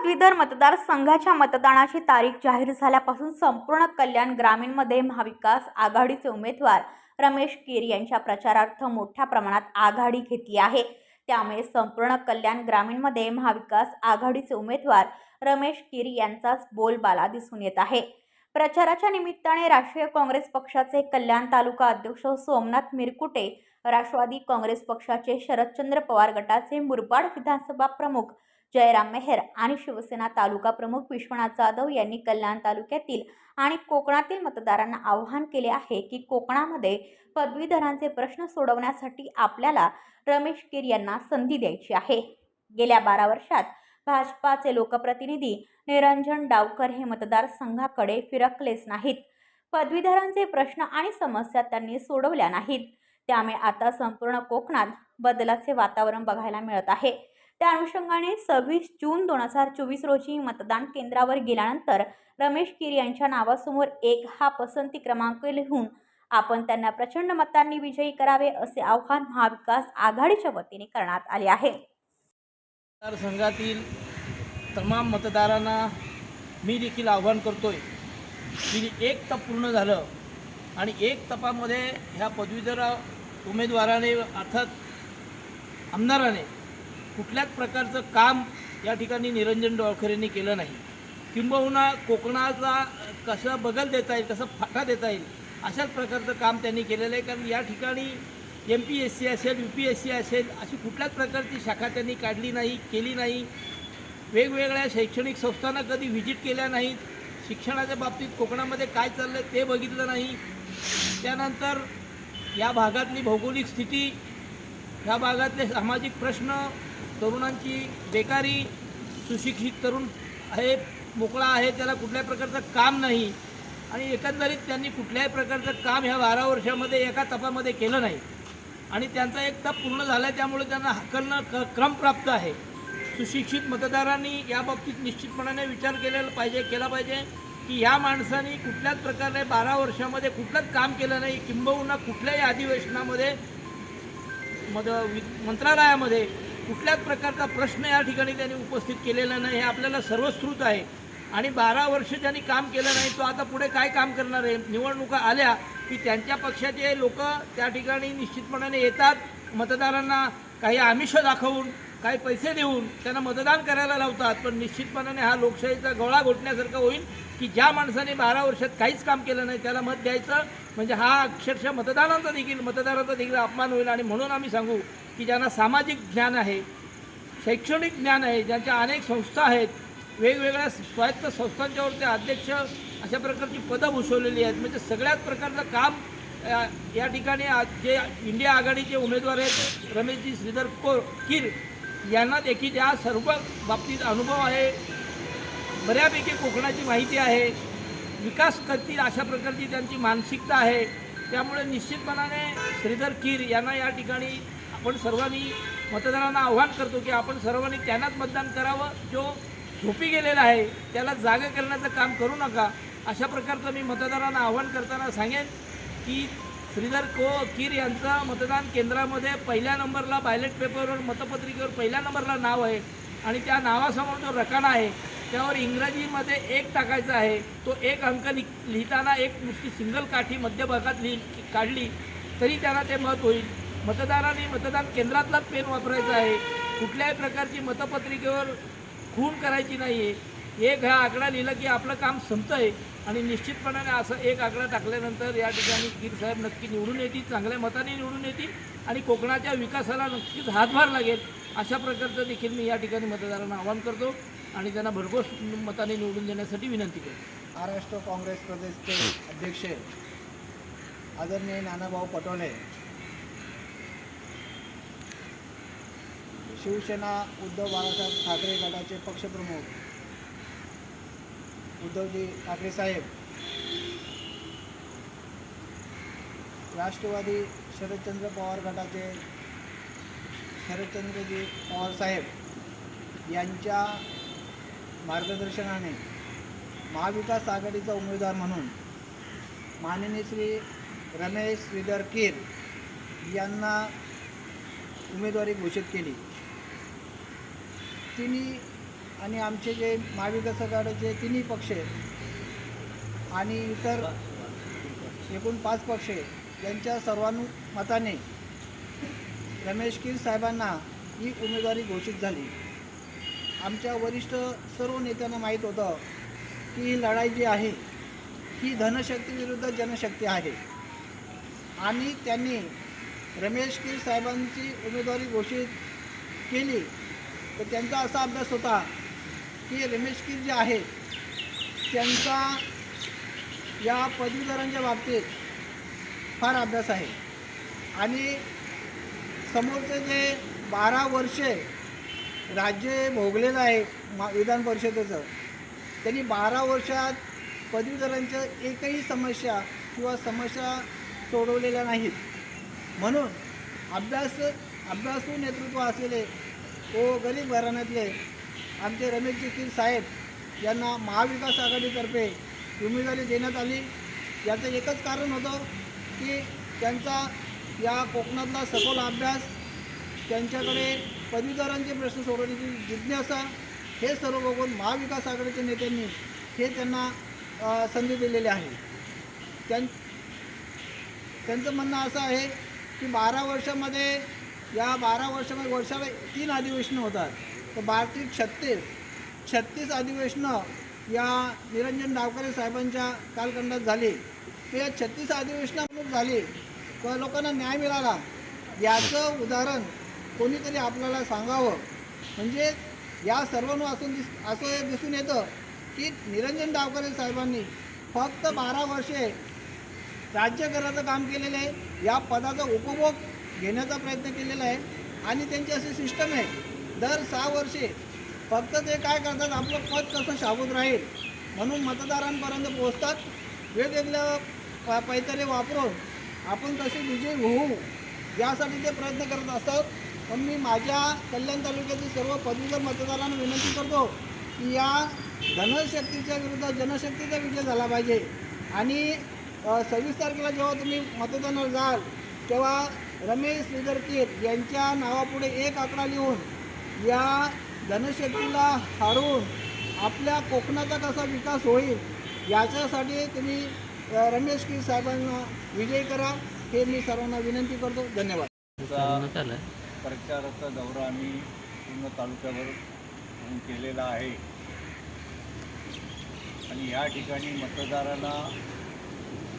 पदवीधर मतदारसंघाच्या मतदानाची तारीख जाहीर झाल्यापासून संपूर्ण कल्याण ग्रामीणमध्ये महाविकास आघाडीचे उमेदवार रमेश केर यांच्या प्रचारार्थ मोठ्या प्रमाणात आघाडी घेतली आहे. त्यामुळे संपूर्ण कल्याण ग्रामीणमध्ये महाविकास आघाडीचे उमेदवार रमेश केर यांचाच बोलबाला दिसून येत आहे. प्रचाराच्या निमित्ताने राष्ट्रीय काँग्रेस पक्षाचे कल्याण तालुका अध्यक्ष सोमनाथ मिरकुटे राष्ट्रवादी काँग्रेस पक्षाचे शरदचंद्र पवार गटाचे मुरबाड विधानसभा प्रमुख जयराम मेहर आणि शिवसेना तालुका प्रमुख विश्वनाथ जाधव यांनी कल्याण तालुक्यातील आणि कोकणातील मतदारांना आवाहन केले आहे की कोकणामध्ये पदवीधरांचे प्रश्न सोडवण्यासाठी आपल्याला रमेश कीर यांना संधी द्यायची आहे. गेल्या बारा वर्षात भाजपाचे लोकप्रतिनिधी निरंजन डावकर हे मतदारसंघाकडे फिरकलेच नाहीत. पदवीधरांचे प्रश्न आणि समस्या त्यांनी सोडवल्या नाहीत. त्यामुळे आता संपूर्ण कोकणात बदलाचे वातावरण बघायला मिळत आहे. त्या अनुषंगाने सव्वीस जून दोन हजार चोवीस रोजी मतदान केंद्रावर गेल्यानंतर रमेश कीर यांच्या नावासमोर एक हा पसंती क्रमांक लिहून आपण त्यांना प्रचंड मतांनी विजयी करावे असे आव्हान महाविकास आघाडीच्या वतीने करण्यात आले आहे. मतदारसंघातील तमाम मतदारांना मी देखील आव्हान करतोय की एक तप पूर्ण झालं आणि एक तपामध्ये ह्या पदवीधर उमेदवाराने अर्थात आमदाराने कुठल्याच प्रकारचं काम या ठिकाणी निरंजन डोळखरेंनी केलं नाही. किंबहुना कोकणाचा कसं बगल देता येईल कसं फाटा देता येईल अशाच प्रकारचं काम त्यांनी केलेलं आहे. कारण या ठिकाणी एम पी एस सी असेल यू पी एस सी असेल अशी कुठल्याच प्रकारची शाखा त्यांनी काढली नाही केली नाही. वेगवेगळ्या शैक्षणिक संस्थांना कधी व्हिजिट केल्या नाहीत. शिक्षणाच्या बाबतीत कोकणामध्ये काय चाललं आहे ते बघितलं नाही. त्यानंतर या भागातली भौगोलिक स्थिती ह्या भागातले सामाजिक प्रश्न तरुणांची बेकारी सुशिक्षित तरुण हे मोकळा आहे त्याला कुठल्याही प्रकारचं काम नाही. आणि एकंदरीत त्यांनी कुठल्याही प्रकारचं काम ह्या बारा वर्षामध्ये एका तपामध्ये केलं नाही. आणि त्यांचा एक तप पूर्ण झाला आहे त्यामुळे त्यांना हकलणं क क्रम प्राप्त आहे. सुशिक्षित मतदारांनी या बाबतीत निश्चितपणाने विचार केलेला पाहिजे केला पाहिजे की ह्या माणसांनी कुठल्याच प्रकारे बारा वर्षामध्ये कुठलंच काम केलं नाही किंबहुना कुठल्याही अधिवेशनामध्ये मद वि मंत्रालयामध्ये कुठल्याच प्रकारचा प्रश्न या ठिकाणी त्यांनी उपस्थित केलेला नाही हे आपल्याला सर्वश्रुत आहे. आणि बारा वर्ष ज्यांनी काम केलं नाही तो आता पुढे काय काम करणार आहे? निवडणुका आल्या की त्यांच्या पक्षाचे लोक त्या ठिकाणी निश्चितपणाने येतात मतदारांना काही आमिष दाखवून काही पैसे देऊन त्यांना मतदान करायला लावतात. पण निश्चितपणाने हा लोकशाहीचा गवळा घोटण्यासारखं होईल की ज्या माणसाने बारा वर्षात काहीच काम केलं नाही त्याला मत द्यायचं म्हणजे हा अक्षरशः मतदारांचा देखील मतदारांचा देखील अपमान होईल आणि म्हणून आम्ही सांगू की ज्यांना सामाजिक ज्ञान आहे शैक्षणिक ज्ञान आहे ज्यांच्या अनेक संस्था आहेत वेगवेगळ्या स्वायत्त संस्थांच्यावरती अध्यक्ष अशा प्रकारची पदं भूषवलेली आहेत. म्हणजे सगळ्याच प्रकारचं काम या ठिकाणी जे इंडिया आघाडीचे उमेदवार आहेत रमेशजी श्रीधर को किर यांना देखील या सर्व बाबतीत अनुभव आहे. बऱ्यापैकी कोकणाची माहिती आहे. विकास करतील अशा प्रकारची त्यांची मानसिकता आहे. त्यामुळे निश्चितपणाने श्रीधर कीर यांना या ठिकाणी आपण सर्वांनी मतदारांना आव्हान करतो की आपण सर्वांनी त्यांनाच मतदान करावं. जो झोपी गेलेला आहे त्याला जागा करण्याचं काम करू नका. अशा प्रकारचं मी मतदारांना आव्हान करताना सांगेन की श्रीधर को कीर यांचं मतदान केंद्रामध्ये पहिल्या नंबरला बायलेट पेपरवर मतपत्रिकेवर पहिल्या नंबरला नाव आहे. आणि त्या नावासमोर जो रकाना आहे त्यावर इंग्रजीमध्ये एक टाकायचा आहे. तो एक अंक लि लिहिताना एक नुसती सिंगल काठी मध्यभागात लिहि काढली तरी त्यांना ते मत होईल. मतदारांनी मतदान केंद्रातलाच पेन वापरायचा आहे. कुठल्याही प्रकारची मतपत्रिकेवर खून करायची नाही आहे एक हा आकडा लिहिला की आपलं काम संपतं आहे आणि निश्चितपणाने असं एक आकडा टाकल्यानंतर या ठिकाणी कीर साहेब नक्की निवडून येतील चांगल्या मताने निवडून येतील आणि कोकणाच्या विकासाला नक्कीच हातभार लागेल. अशा प्रकारचं देखील मी या ठिकाणी मतदारांना आवाहन करतो आणि त्यांना भरघोस मताने निवडून देण्यासाठी विनंती करतो. महाराष्ट्र काँग्रेस प्रदेशचे अध्यक्ष आदरणीय नानाभाऊ पटोले शिवसेना उद्धव बाळासाहेब ठाकरे गटाचे पक्षप्रमुख उद्धवजी ठाकरे साहेब. राष्ट्रवादी शरदचंद्र पवार गटाचे शरदचंद्रजी पवार साहेब यांच्या मार्गदर्शनाने महाविकास आघाडीचा उमेदवार म्हणून माननीय श्री रमेश श्रीधर कीर यांना उमेदवारी घोषित केली. तिन्ही आणि आमचे जे महाविकास आघाडीचे तिन्ही पक्ष आहेत. आणि इतर एकूण पाच पक्ष आहेत. यांच्या सर्वानुमताने रमेश कीर साहेबांना ही उमेदवारी घोषित झाली. आमच्या वरिष्ठ सर्व नेत्यांना माहीत होतं की ही लढाई जी आहे ही धनशक्तीविरुद्ध जनशक्ती आहे. आणि त्यांनी रमेश कीर साहेबांची उमेदवारी घोषित केली. तर त्यांचा असा अभ्यास होता की रमेश कीर जे आहेत त्यांचा या पदवीधरांच्या बाबतीत फार अभ्यास आहे. आणि समोरचे जे बारा वर्षे राज्य भोगलेलं आहे मा विधान परिषदेचं त्यांनी बारा वर्षात पदवीधरांच्या एकही समस्या किंवा समस्या सोडवलेल्या नाहीत. म्हणून अभ्यास अभ्यासू नेतृत्व असलेले व गरीब घराण्यातले आमचे रमेशजी कीर साहेब यांना महाविकास आघाडीतर्फे उमेदवारी देण्यात आली. याचं एकच कारण होतं की त्यांचा या कोकणातला सखोल अभ्यास त्यांच्याकडे पदवीधरांचे प्रश्न सोडवण्याची जिज्ञासा हे सर्व बघून महाविकास आघाडीच्या नेत्यांनी हे त्यांना संधी दिलेली आहे. त्यां त्यांचं म्हणणं असं आहे की बारा वर्षामध्ये या बारा वर्षामध्ये वर्षाला तीन अधिवेशनं होतात. तर भारतीय छत्तीस छत्तीस अधिवेशनं या निरंजन डावकरे साहेबांच्या कालखंडात झाली. तर या छत्तीस अधिवेशनामधून झाली किंवा लोकांना न्याय मिळाला. याचं उदाहरण कोणीतरी आपल्याला सांगावं? म्हणजे या सर्वांना असून दिस असं हे दिसून येतं की निरंजन डावकरे साहेबांनी फक्त बारा वर्षे राज्यकराचं काम केलेलं आहे. या पदाचा उपभोग घेण्याचा प्रयत्न केलेला आहे. आणि त्यांची अशी सिस्टम आहे दर सहा वर्षे फक्त ते काय करतात आपलं पद कसं शाबूत राहील. म्हणून मतदारांपर्यंत पोहोचतात. वेगवेगळ्या प पैतरे वापरून आपण कसे विजयी होऊ यासाठी ते प्रयत्न करत असतात. पण मी माझ्या कल्याण तालुक्यातील सर्व पदवीधर मतदारांना विनंती करतो की या धनशक्तीच्या विरुद्ध जनशक्तीचा विजय झाला पाहिजे. आणि सव्वीस तारखेला जेव्हा तुम्ही मतदानाला जाल तेव्हा रमेश श्रीधर यांच्या नावापुढे एक आकडा लिहून या धनशक्तीला हारून आपल्या कोकणाचा कसा विकास होईल याच्यासाठी तुम्ही रमेश कीर साहेबांना विजयी करा हे मी सर्वांना विनंती करतो. धन्यवाद. प्रचाराचा दौरा आम्ही पूर्ण तालुक्यावर केलेला आहे. आणि या ठिकाणी मतदारांना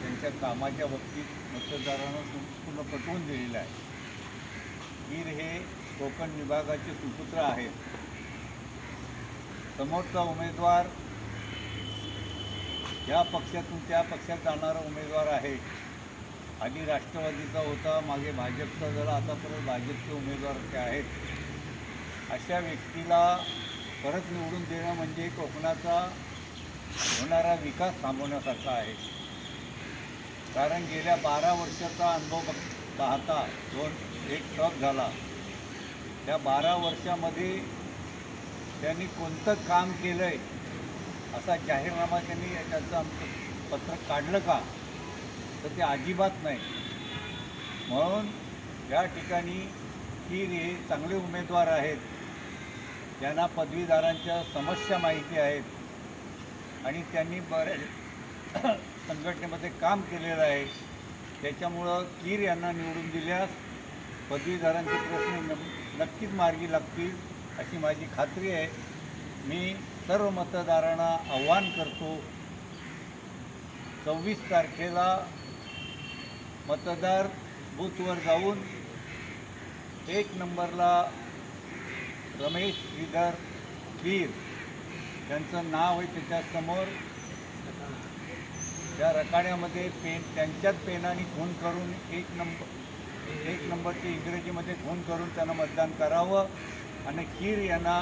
त्यांच्या कामाच्या बाबतीत मतदारांना संपूर्ण पटवून दिलेलं आहे. वीर हे कोकण विभागाचे सुपुत्र आहेत. समोरचा उमेदवार या पक्षातून त्या पक्षात जाणारा उमेदवार आहे. आधी राष्ट्रवादीचा होता मागे भाजपचा. झाला आता परत भाजपचे उमेदवार ते आहेत. अशा व्यक्तीला परत निवडून देणं म्हणजे कोकणाचा होणारा विकास थांबवण्यासारखा आहे. कारण गेल्या बारा वर्षाचा अनुभव पाहता दोन एक टॉप झाला. त्या बारा वर्षामध्ये त्यांनी कोणतं काम केलं आहे असा जाहीरनामा त्यांनी त्याचं आमचं पत्रक काढलं का तर ते अजिबात नाही. म्हणून या ठिकाणी की हे चांगले उमेदवार आहेत त्यांना पदवीधारांच्या समस्या माहिती आहेत आणि त्यांनी बऱ्याच संघटनेमध्ये काम केलेलं आहे. त्याच्यामुळं कीर यांना निवडून दिल्यास पदवीधरांचे प्रश्न नक्कीच मार्गी लागतील अशी माझी खात्री आहे. मी सर्व मतदारांना आव्हान करतो सव्वीस तारखेला मतदार बूथवर जाऊन एक नंबरला रमेश श्रीधर वीर त्यांचं नाव आहे त्याच्यासमोर त्या रकाड्यामध्ये पेन त्यांच्याच पेनाने खून करून एक नंबर एक नंबरचे इंग्रजीमध्ये खून करून त्यांना मतदान करावं आणि कीर यांना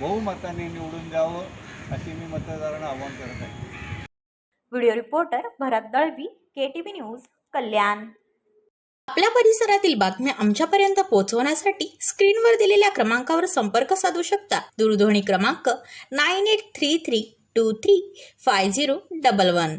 बहुमताने निवडून द्यावं अशी मी मतदारांना आवाहन करत आहे. Video reporter Bharat Dalvi K T V news Kalyan. आपल्या परिसरातील बातम्या आमच्यापर्यंत पोहोचवण्यासाठी स्क्रीनवर दिलेल्या क्रमांकावर संपर्क साधू शकता. दूरध्वनी क्रमांक nine eight three three two three five zero double one.